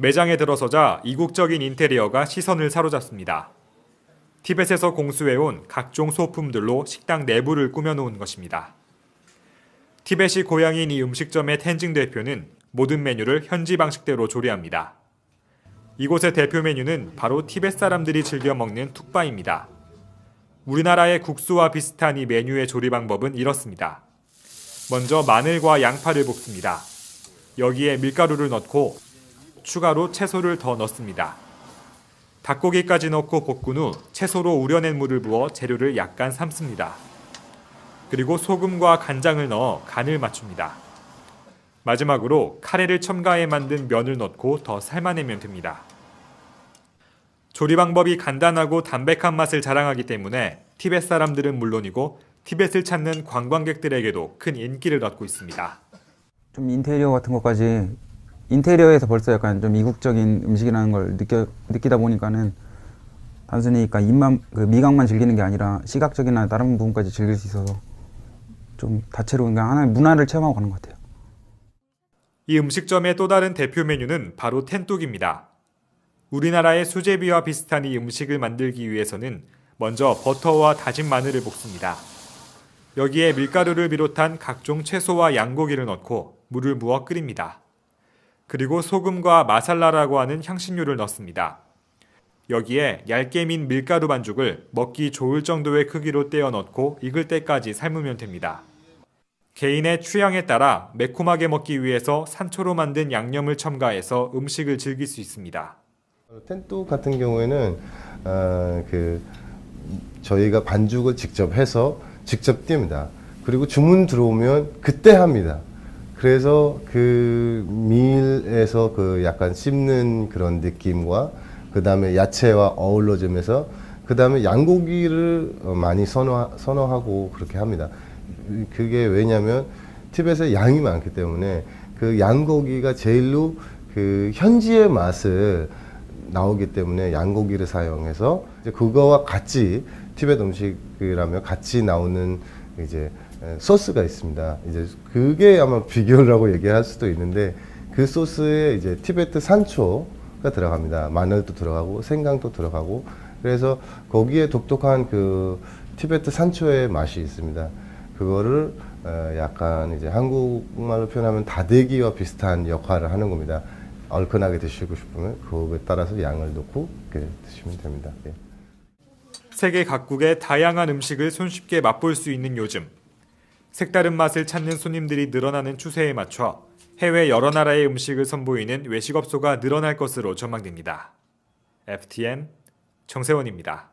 매장에 들어서자 이국적인 인테리어가 시선을 사로잡습니다. 티벳에서 공수해온 각종 소품들로 식당 내부를 꾸며놓은 것입니다. 티벳이 고향인 이 음식점의 텐징 대표는 모든 메뉴를 현지 방식대로 조리합니다. 이곳의 대표 메뉴는 바로 티벳 사람들이 즐겨 먹는 툭바입니다. 우리나라의 국수와 비슷한 이 메뉴의 조리 방법은 이렇습니다. 먼저 마늘과 양파를 볶습니다. 여기에 밀가루를 넣고 추가로 채소를 더 넣습니다. 닭고기까지 넣고 볶은 후 채소로 우려낸 물을 부어 재료를 약간 삶습니다. 그리고 소금과 간장을 넣어 간을 맞춥니다. 마지막으로 카레를 첨가해 만든 면을 넣고 더 삶아내면 됩니다. 조리 방법이 간단하고 담백한 맛을 자랑하기 때문에 티벳 사람들은 물론이고 티벳을 찾는 관광객들에게도 큰 인기를 얻고 있습니다. 좀 인테리어 같은 것까지 인테리어에서 벌써 약간 좀 이국적인 음식이라는 걸 느껴 느끼다 보니까는 단순히 그러니까 입만 그 미각만 즐기는 게 아니라 시각적이나 다른 부분까지 즐길 수 있어서 좀 다채로운 그냥 하나의 문화를 체험하고 가는 것 같아요. 이 음식점의 또 다른 대표 메뉴는 바로 텐뚝입니다. 우리나라의 수제비와 비슷한 이 음식을 만들기 위해서는 먼저 버터와 다진 마늘을 볶습니다. 여기에 밀가루를 비롯한 각종 채소와 양고기를 넣고 물을 부어 끓입니다. 그리고 소금과 마살라라고 하는 향신료를 넣습니다. 여기에 얇게 민 밀가루 반죽을 먹기 좋을 정도의 크기로 떼어 넣고 익을 때까지 삶으면 됩니다. 개인의 취향에 따라 매콤하게 먹기 위해서 산초로 만든 양념을 첨가해서 음식을 즐길 수 있습니다. 텐또 같은 경우에는 어, 그 저희가 반죽을 직접 해서 직접 띱니다. 그리고 주문 들어오면 그때 합니다. 그래서 그 밀에서 그 약간 씹는 그런 느낌과 그 다음에 야채와 어우러지면서 그 다음에 양고기를 어, 많이 선호, 선호하고 그렇게 합니다. 그게 왜냐면 티벳에 양이 많기 때문에 그 양고기가 제일로 그 현지의 맛을 나오기 때문에 양고기를 사용해서 이제 그거와 같이 티벳 음식이라면 같이 나오는 이제 에, 소스가 있습니다. 이제 그게 아마 비결이라고 얘기할 수도 있는데 그 소스에 이제 티베트 산초가 들어갑니다. 마늘도 들어가고 생강도 들어가고 그래서 거기에 독특한 그 티베트 산초의 맛이 있습니다. 그거를 어, 약간 이제 한국말로 표현하면 다대기와 비슷한 역할을 하는 겁니다. 얼큰하게 드시고 싶으면 그거에 따라서 양을 넣고 드시면 됩니다. 예. 세계 각국의 다양한 음식을 손쉽게 맛볼 수 있는 요즘. 색다른 맛을 찾는 손님들이 늘어나는 추세에 맞춰 해외 여러 나라의 음식을 선보이는 외식업소가 늘어날 것으로 전망됩니다. FTN 정세원입니다.